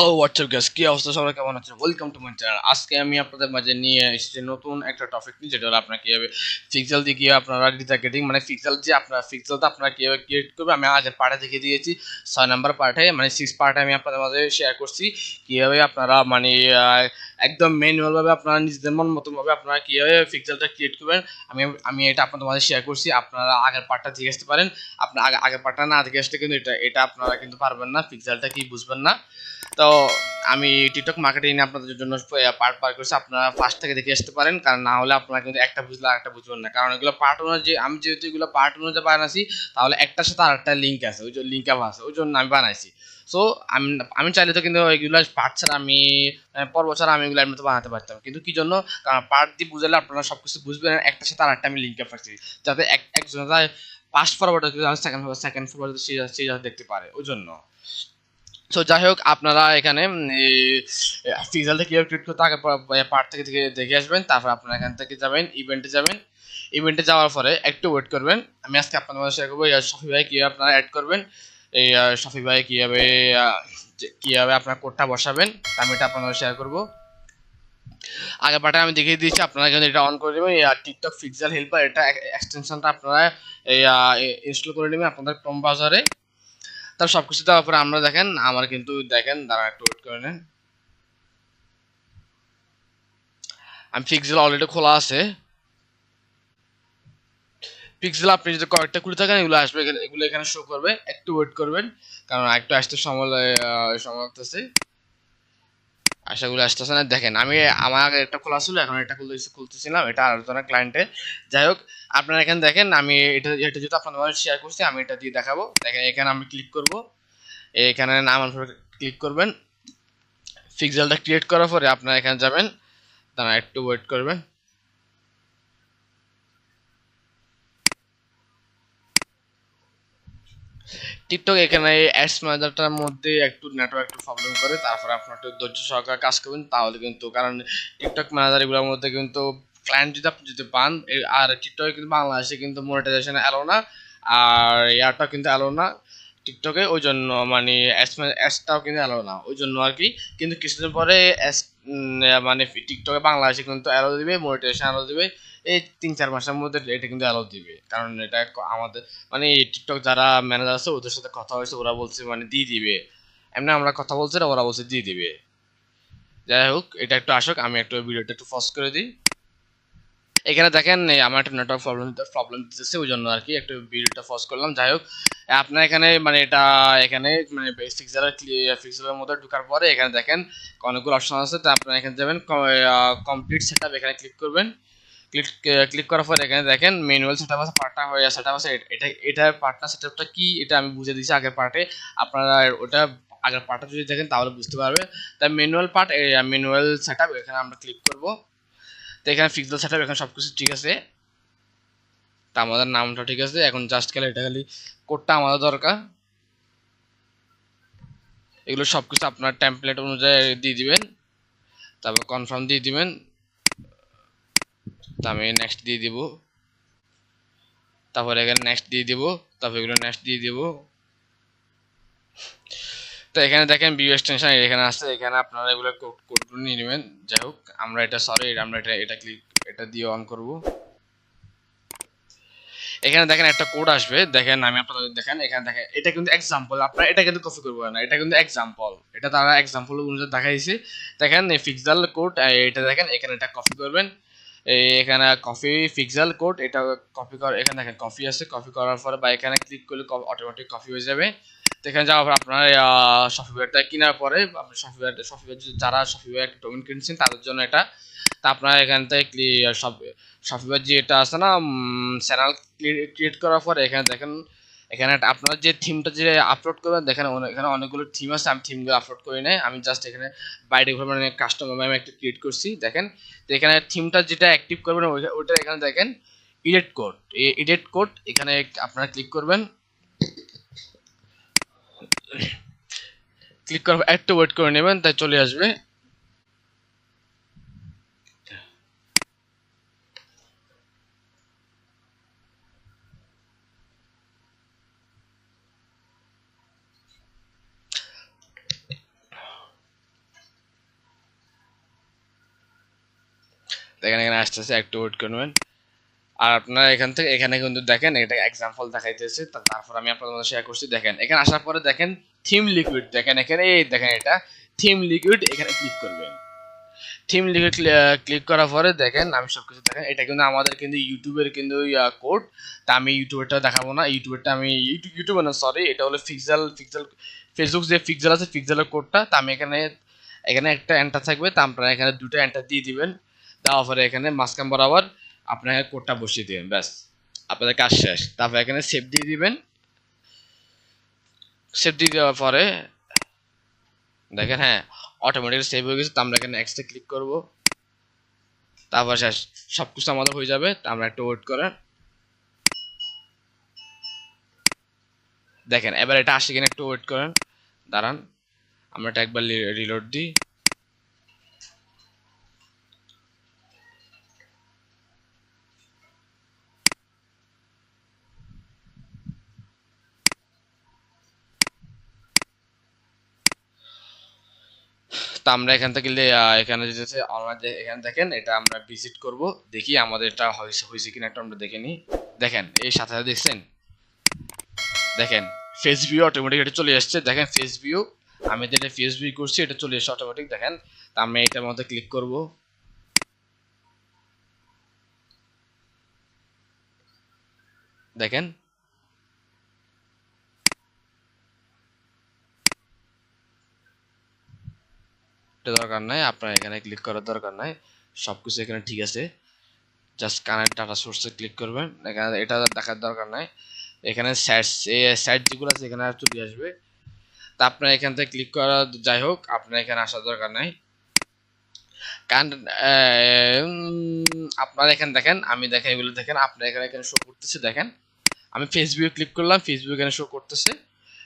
Hello WhatsApp gas কি অবস্থা? সবাই কেমন আছেন? ওয়েলকাম টু মাই চ্যানেল আজকে আমি আপনাদের মাঝে নিয়ে এসেছি নতুন একটা টপিক নিয়ে, যেটা হলো আপনার কীভাবে ফিক্সাল দিয়ে কীভাবে আপনারা রিটার্গেটিং মানে ফিক্সাল যে আপনার ফিক্সালটা আপনারা কীভাবে ক্রিয়েট করবে আমি আগের পার্টে দেখিয়ে দিয়েছি। ছয় নাম্বার পার্টে মানে সিক্স পার্টে আমি আপনাদের মাঝে শেয়ার করছি। কীভাবে আপনারা মানে একদম ম্যানুয়ালভাবে আপনারা নিজেদের মন মতনভাবে আপনারা কীভাবে ফিক্সালটা ক্রিয়েট করবেন, আমি আমি এটা আপনাদের মাঝে শেয়ার করছি। আপনারা আগের পার্টটা দেখে আসতে পারেন। আপনার আগের পার্টটা না দেখে আসতে কিন্তু এটা এটা আপনারা কিন্তু পারবেন না ফিক্সালটা কি বুঝবেন না। তো আমি টিকটক মার্কেটিং আপনাদের জন্য পার্ট পার করছি। আপনারা ফার্স্ট থেকে দেখে আসতে পারেন কারণ না হলে আপনারা কিন্তু একটা বুঝলে আরেকটা বুঝবেন না। কারণ এগুলো পার্ট অনুযায়ী আমি যেহেতু এগুলো পার্ট অনুযায়ী বানাইছি তাহলে একটার সাথে আরেকটা লিঙ্ক আছে ওই জন্য লিঙ্ক আছে ওই জন্য আমি বানাইছি। সো আমি আমি চাইলে তো কিন্তু এগুলো পার্ট ছাড়া আমি আহ, পর্ব ছাড়া আমি এগুলো এমনিতে বানাতে পারতাম। কিন্তু কি জন্য? কারণ পার্ট দিয়ে বুঝালে আপনারা সব কিছু বুঝবেন একটার সাথে আরেকটা আমি লিঙ্ক আপ যাতে এক একজন first forward second second forward সে দেখতে পারে ওই জন্য। সো যাই হোক আপনারা এখানে ফিজালটা কীভাবে ট্রিট করতে আগে পার্ট থেকে থেকে দেখে আসবেন, তারপর আপনারা এখান থেকে যাবেন ইভেন্টে যাবেন। ইভেন্টে যাওয়ার পরে একটু ওয়েট করবেন। আমি আজকে আপনাদের শেয়ার করব শফি ভাই কীভাবে আপনারা অ্যাড করবেন, এই শফি ভাই কীভাবে কীভাবে আপনার কোডটা বসাবেন আমি এটা আপনাদের শেয়ার করব। আগে পার্টে আমি দেখিয়ে দিয়েছি, আপনারা কিন্তু এটা অন করে দেবেন টিকটক ফিক্সাল হেল্পার এটা এক্সটেনশনটা আপনারা ইনস্টল করে নেবেন আপনাদের ক্রোম ব্রাউজারে তার সব কিছু দেওয়ার পরে আমরা দেখেন, আমার কিন্তু দেখেন দাঁড়া একটু ওয়েট করে নেন। আমি পিক্সেল অলরেডি খোলা আছে। পিক্সেল আপনি যদি কয়েকটা খুলে থাকেন, এগুলো আসবে এগুলো এখানে শো করবে। একটু ওয়েট করবেন, কারণ একটু আসতে সময় সময় লাগতেছে। আশাগুলো আসতেছে না। দেখেন, আমি আমার আগে একটা খোলা ছিল, এখন এটা খুলতে খুলতেছিলাম, এটা আলোচনা ক্লায়েন্টে যাই হোক, আপনারা এখানে দেখেন, আমি এটা এটা যেহেতু আপনাদের শেয়ার করছি, আমি এটা দিয়ে দেখাবো। দেখেন, এখানে আমি ক্লিক করব। এখানে নাম ক্লিক করবেন। ফিক্সালটা ক্রিয়েট করার পরে আপনারা এখানে যাবেন। তারা একটু ওয়েট করবেন। টিকটক এখানে অ্যাডস ম্যানেজারটার মধ্যে একটু নেটওয়ার্ক একটু প্রবলেম করে, তারপরে আপনার একটু ধৈর্য সহকারে কাজ করবেন, তাহলে কিন্তু, কারণ টিকটক ম্যানেজার এগুলোর মধ্যে কিন্তু ক্লায়েন্ট যদি আপনি যদি পান আর টিকটকে কিন্তু বাংলাদেশে কিন্তু মনিটাইজেশন এলো না, আর এয়ারটাও কিন্তু এলো না টিকটকে ওই জন্য মানে অ্যাডসটাও কিন্তু এলো না ওই জন্য আর কি। কিন্তু কিছুদিন পরে অ্যাস মানে টিকটকে বাংলাদেশে কিন্তু অ্যালো দিবে মনিটাইজেশন অ্যালো দিবে। এই তিন চার মাসের মধ্যে এটা কিন্তু অ্যালাউ দিবে। কারণ এটা আমাদের মানে টিকটক যারা ম্যানেজার আছে, ওদের সাথে কথা হয়েছে, ওরা বলছে মানে দিয়ে দিবে। এমনি আমরা কথা বলছি না, ওরা বলছে দিয়ে দিবে। যাই হোক, এটা একটু আসুক, আমি একটু ভিডিওটা একটু ফস করে দিই। এখানে দেখেন আমার একটা নেটওয়ার্ক প্রবলেম প্রবলেম দিতেছে, ওই জন্য আর কি একটু ভিডিওটা ফস করলাম। যাই হোক, আপনার এখানে মানে এটা এখানে মানে ফিক্সারের ফিক্সারের মধ্যে ঢুকার পরে এখানে দেখেন, অনেকগুলো অপশন আছে। তো আপনারা এখানে যাবেন কমপ্লিট সেট এখানে ক্লিক করবেন। ক্লিক ক্লিক করার পর এখানে দেখেন ম্যানুয়াল সেট আপ আছে পার্টটা হয়ে সেট আপ আছে। এটা এটা পার্টনার সেট আপটা কি, এটা আমি বুঝে দিয়েছি আগের পার্টে আপনারা ওটা আগের পার্টটা যদি দেখেন তাহলে বুঝতে পারবে তাই manual part manual set up এখানে আমরা ক্লিক করব। তো এখানে ফিক্সাল সেট আপ এখানে সব কিছু ঠিক আছে। তা আমাদের নামটা ঠিক আছে, এখন জাস্ট খালি এটা খালি কোডটা আমাদের দরকার। এগুলো সব কিছু আপনার টেমপ্লেট অনুযায়ী দিয়ে দিবেন। তারপর কনফার্ম দিয়ে দিবেন। তো আমি নেক্সট দিয়ে দিব। তারপর এখানে নেক্সট দিয়ে দিব, তারপর এগুলো নেক্সট দিয়ে দিব। তো এখানে দেখেন ভিউ এক্সটেনশন এখানে আছে, এখানে আপনারা এগুলো কোডগুলো নিয়ে নেবেন। যাই হোক, আমরা এটা সরি এটা আমরা এটা এটা ক্লিক এটা দিয়ে অন করব। এখানে দেখেন একটা কোড আসবে, দেখেন আমি আপনাদের দেখেন, এখানে দেখেন, এটা কিন্তু এক্সাম্পল আপনারা এটা কিন্তু কপি করব না, এটা কিন্তু এক্সাম্পল এটা তারা এক্সাম্পল অনুযায়ী দেখাইছে। দেখেন ফিক্সাল কোড এটা দেখেন, এখানে এটা কপি করবেন। এখানে কপি ফিক্সাল কোড এটা কপি কর, এখানে দেখেন কপি আছে কপি করার পরে বা এখানে ক্লিক করলে অটোমেটিক কপি হয়ে যাবে। তো এখানে যাওয়ার পর আপনার সফটওয়্যারটা কেনার পরে আপনি সফটওয়্যার যারা সফটওয়্যার ডোমেন কিনছেন, তাদের জন্য এটা। তা আপনার এখান থেকে সফটওয়্যার যে এটা আছে না চ্যানেল ক্রিয়েট করার পরে এখানে দেখেন এখানে আপনারা যে থিমটা যে আপলোড করবেন, দেখেন এখানে অনেকগুলো থিম আছে, আমি থিমগুলো আপলোড করি নাই। আমি জাস্ট এখানে বাইরে মানে কাস্টমার আমি একটা ক্রিয়েট করছি, দেখেন। তো এখানে থিমটা যেটা অ্যাক্টিভ করবেন ওইটা- এখানে দেখেন ইডেট কোড ইডিট কোড এখানে আপনারা ক্লিক করবেন। ক্লিক করার একটু ওয়েট করে নেবেন, তাই চলে আসবে। দেখেন এখানে আসতেছে, একটু ওয়েট করবেন আর আপনারা এখান থেকে, এখানে কিন্তু দেখেন, এটা এক্সাম্পল দেখাইতেছে তারপর আমি আপনাদের শেয়ার করছি। দেখেন, এখানে আসার পরে দেখেন থিম লিকুইড দেখেন এখানে, এই দেখেন এটা থিম লিকুইড এখানে ক্লিক করবেন। থিম লিকুইড ক্লিক করার পরে দেখেন, আমি সব কিছু দেখেন, এটা কিন্তু আমাদের কিন্তু ইউটিউবের কিন্তু কোড তা আমি ইউটিউবেরটা দেখাবো না, ইউটিউবেরটা আমি ইউটিউব ইউটিউবে না সরি এটা হলো ফিক্সাল ফিক্সাল ফেসবুক যে ফিক্সাল আছে ফিক্সালের কোডটা তা আমি এখানে এখানে একটা এন্টার থাকবে, তা আপনারা এখানে দুটো এন্টার দিয়ে দিবেন। দেওয়ার পরে এখানে মাঝখান বরাবর আপনাকে কোডটা বসিয়ে দেবেন, ব্যাস। আপনাদের কাজ শেষ। তারপর এখানে সেভ দিয়ে দিবেন। সেভ দিয়ে দেওয়ার পরে, দেখেন হ্যাঁ অটোমেটিক সেভ হয়ে গেছে, তো আমরা এখানে নেক্সটে ক্লিক করব। তারপর শেষ সব কিছু আমাদের হয়ে যাবে, তা আমরা একটু ওয়েট করেন। দেখেন, এবার এটা আসে কিনা একটু ওয়েট করেন। দাঁড়ান, আমরা এটা একবার রিলোড দিই। আমরা এখান থেকে এখানে যেতে অনলাইন এখানে দেখেন, এটা আমরা ভিজিট করব। দেখি আমাদের এটা হয়েছে হয়েছে কিনা একটা আমরা দেখে নিই। দেখেন, এই সাথে সাথে দেখছেন? দেখেন ফেস ভিউ অটোমেটিক এটা চলে আসছে। দেখেন ফেস ভিউ আমি যেটা ফেস ভিউ করছি, এটা চলে এসছে অটোমেটিক দেখেন। তা আমরা এটার মধ্যে ক্লিক করব। দেখেন দরকার নাই, আপনার এখানে ক্লিক করার দরকার নাই সব কিছু এখানে ঠিক আছে। জাস্ট কানেক্ট ডাটা সোর্সে ক্লিক করবেন, এখানে এটা দেখার দরকার নাই। এখানে স্যাট স্যাট যেগুলো আছে, এখানে চলে আসবে। তা আপনার এখান থেকে ক্লিক করা যাই হোক, আপনার এখানে আসার দরকার নাই। কারণ আপনারা এখানে দেখেন, আমি দেখেন এগুলো দেখেন, আপনার এখানে এখানে শো করতেছে, দেখেন। আমি ফেসবুকে ক্লিক করলাম ফেসবুক এখানে শো করতেছে।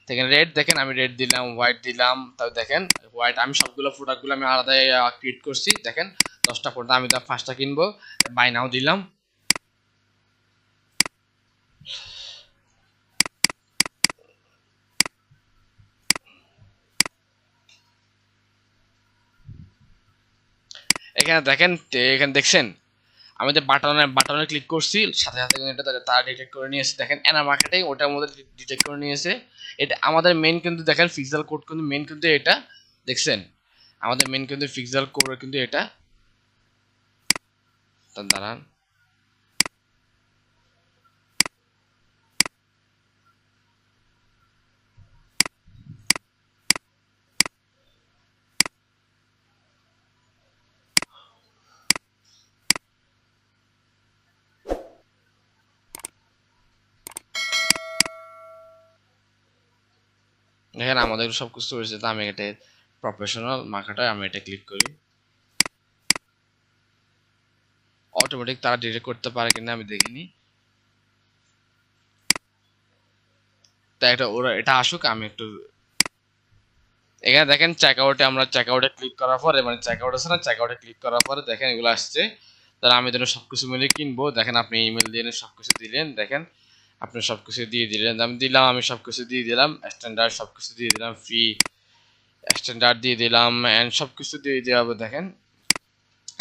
দেখেন রেড দেখেন, আমি রেড দিলাম হোয়াইট দিলাম, তাও দেখেন হোয়াইট আমি সবগুলো প্রোডাক্টগুলো আমি আলাদা ক্রিয়েট করছি, দেখেন, দশটা প্রোডাক্ট আমি তার পাঁচটা কিনবো বাই নাও দিলাম। এখানে দেখেন, এখানে দেখছেন আমি যে বাটনে বাটনে ক্লিক করছি, সাথে সাথে কিন্তু এটা তারা ডিটেক্ট করে নিয়েছে। দেখেন, এনা মার্কেটিং ওটার মধ্যে ডিটেক্ট করে নিয়েছে। এটা আমাদের মেন কিন্তু দেখেন ফিক্সাল কোড কিন্তু মেন কিন্তু এটা। দেখছেন? আমাদের মেন কিন্তু ফিক্সাল কোড কিন্তু এটা। দাঁড়ান। দেখেন, আমাদের সব কিছু হয়েছে তো, আমি এটা প্রফেশনাল মার্কেটার আমি এটা ক্লিক করি। অটোমেটিক তারা ডিটেক্ট করতে পারে কিনা আমি দেখিনি। তাই এটা ওরা, এটা আসুক, আমি একটু এখানে দেখেন চেক আউটে আমরা চেক আউটে ক্লিক করার পরে মানে চেক আউট আছে না চেক আউটে ক্লিক করার পরে দেখেন এগুলো আসছে। তাহলে আমি যেন সবকিছু মিলে কিনবো। দেখেন, আপনি ইমেল দিয়ে সব কিছু দিলেন, দেখেন। আপনি সব কিছু দিয়ে দিলেন। আমি দিলাম, আমি সব কিছু দিয়ে দিলাম। স্ট্যান্ডার্ড সব কিছু দিয়ে দিলাম ফি স্ট্যান্ডার্ড দিয়ে দিলাম অ্যান্ড সব কিছু দিয়ে দেওয়া হবে, দেখেন।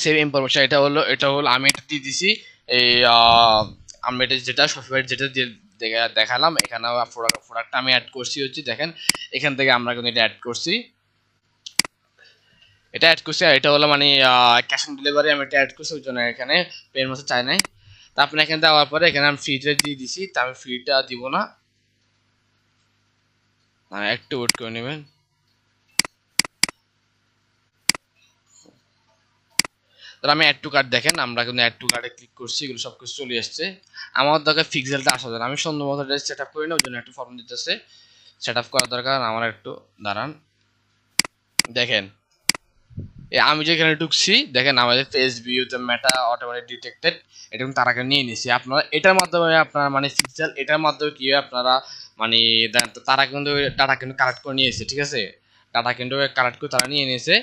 সেভ ইনফরমেশন এটা হলো এটা হলো, আমি এটা দিয়ে দিছি। এই আমি এটা যেটা সফটওয়্যার যেটা দিয়ে দেখালাম, এখানে প্রোডাক্ট প্রোডাক্টটা আমি অ্যাড করছি হচ্ছে, দেখেন, এখান থেকে আমরা কিন্তু এটা অ্যাড করছি। এটা অ্যাড করছি, আর এটা হলো মানে ক্যাশ অন ডেলিভারি আমি এটা অ্যাড করছি, ওই জন্য এখানে পেন মতো চাই নাই। তা আপনি এখানে দেওয়ার পরে এখানে আমি ফ্রিটা দিয়ে দিছি, তা আমি ফ্রিটা দিব না। মানে একটু ওয়েট করে নেবেন। তাহলে আমি অ্যাড টু কার্ড দেখেন, আমরা কিন্তু অ্যাড টু কার্ডে ক্লিক করছি, এগুলো সব কিছু চলে এসছে আমার দরকার ফিক্সেলটা আসা দরকার আমি সুন্দর মতো সেট আপ করি না ওই জন্য একটু ফর্ম দিতেছে। সেট আপ করা দরকার, আমার একটু দাঁড়ান। দেখেন আমি যেখানে ঢুকছি, দেখেন আমাদের ফেস ভিউতে মেটা অটোমেটিক ডিটেক্টেড এটা কিন্তু তারাকে নিয়ে নিছি আপনারা এটার মাধ্যমে আপনারা মানে ফিক্সাল এটার মাধ্যমে কি আপনারা মানে তারা কিন্তু ডাটা কিন্তু কালেক্ট করে নিয়েছে ঠিক আছে? ডাটা কিন্তু কালেক্ট করে তারা নিয়ে নিয়েছে।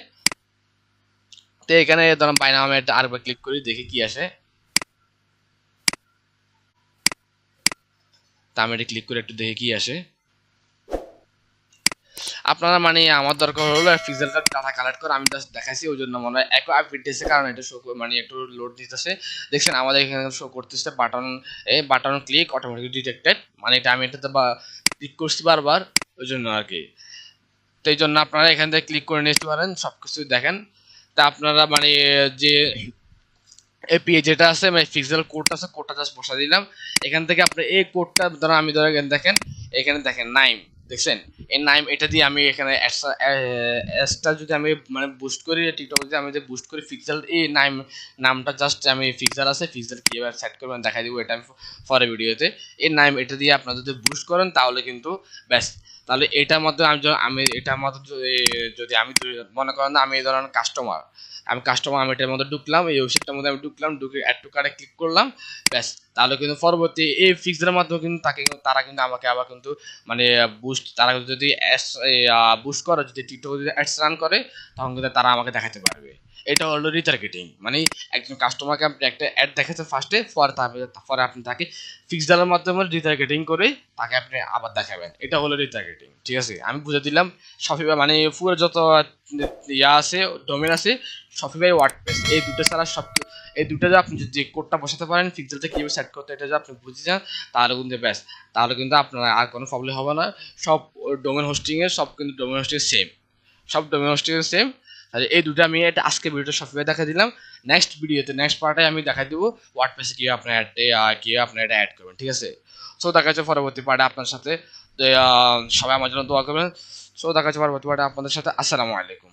তো এখানে ধরুন বাইনা আমি একটা আরেকবার ক্লিক করি, দেখি কি আসে। তা আমি এটা ক্লিক করে একটু দেখি কি আসে। আপনারা মানে আমার দরকার হলো ফিজেলটা ডাটা কালেক্ট করে, আমি জাস্ট দেখাইছি ওই জন্য মনে হয় একো অ্যাপ দিতেছে কারণ এটা শো মানে একটু লোড দিতেছে। দেখছেন, আমাদের এখানে শো করতেছে বাটন এ বাটন ক্লিক অটোমেটিক ডিটেক্টেড মানে এটা আমি এটাতে বা ক্লিক করছি বারবার ওই জন্য আর কি। তো এই জন্য আপনারা এখান থেকে ক্লিক করে নিতে পারেন সব কিছু দেখেন। তা আপনারা মানে যে এপিএ যেটা আছে মানে ফিক্সেল কোডটা আছে কোডটা জাস্ট বসা দিলাম। এখান থেকে আপনি এই কোডটা ধরো আমি ধরো দেখেন, এখানে দেখেন নাইম দেখছেন? এর নাইম, এটা দিয়ে আমি এখানে অ্যাডসটা যদি আমি মানে বুস্ট করি টিকটক যদি আমি যদি বুস্ট করি ফিক্সেল এই নাইম, নামটা জাস্ট আমি ফিক্সার আছে ফিক্সার কীভাবে সেট করবেন দেখাই দিব, এটা আমি পরে ভিডিওতে এর নাইম, এটা দিয়ে আপনারা যদি বুস্ট করেন, তাহলে কিন্তু ব্যাস। তাহলে এটার মধ্যে আমি আমি এটার মধ্যে যদি আমি মনে করেন আমি এই ধরনের কাস্টমার আমি কাস্টমার আমি এটার মধ্যে ঢুকলাম, এই ওয়েবসাইটটার মধ্যে আমি ঢুকলাম, ঢুকে অ্যাড টু কার্ডে ক্লিক করলাম, ব্যাস। তাহলে কিন্তু পরবর্তী এই ফিক্সের মাধ্যমে কিন্তু তাকে কিন্তু- তারা কিন্তু আমাকে আবার কিন্তু মানে বুস্ট তারা কিন্তু যদি বুস্ট করে, যদি টিকটক যদি অ্যাডস রান করে, তখন কিন্তু তারা আমাকে দেখাতে পারবে। এটা হলো রিটার্গেটিং মানে একজন কাস্টমারকে আপনি একটা অ্যাড দেখাচ্ছেন ফার্স্টে পরে তারপরে পরে আপনি তাকে ফিক্সডালের মাধ্যমে রিটার্গেটিং করে তাকে আপনি আবার দেখাবেন। এটা হলো রিটার্গেটিং ঠিক আছে? আমি বুঝে দিলাম শপিফাই মানে পুরো যত ইয়া আছে ডোমেন আছে শপিফাই ওয়ার্ডপ্রেস এই দুটো ছাড়া সব এই দুটো যে আপনি যে কোডটা বসাতে পারেন ফিক্সেলটা কীভাবে সেট করতে এটা যদি আপনি বুঝে যান তাহলে কিন্তু ব্যাস। তাহলে কিন্তু আপনার আর কোনো প্রবলেম হবে না। সব ডোমেন হোস্টিংয়ের সব কিন্তু ডোমেন হোস্টিং সেম সব ডোমেন হোস্টিং সেম তাহলে এই দুটো আমি এটা আজকে ভিডিওটা শপিফাই দেখা দিলাম। নেক্সট ভিডিওতে নেক্সট পার্টে আমি দেখা দিব ওয়ার্ডপ্রেসে কীভাবে আপনার অ্যাড কীভাবে আপনার এটা অ্যাড করবেন, ঠিক আছে? সো দেখা যাচ্ছে পরবর্তী পার্টে আপনার সাথে। সবাই আমার জন্য দোয়া করবেন। সো দেখা যাচ্ছে পরবর্তী পার্টে আপনাদের সাথে। আসসালামু আলাইকুম।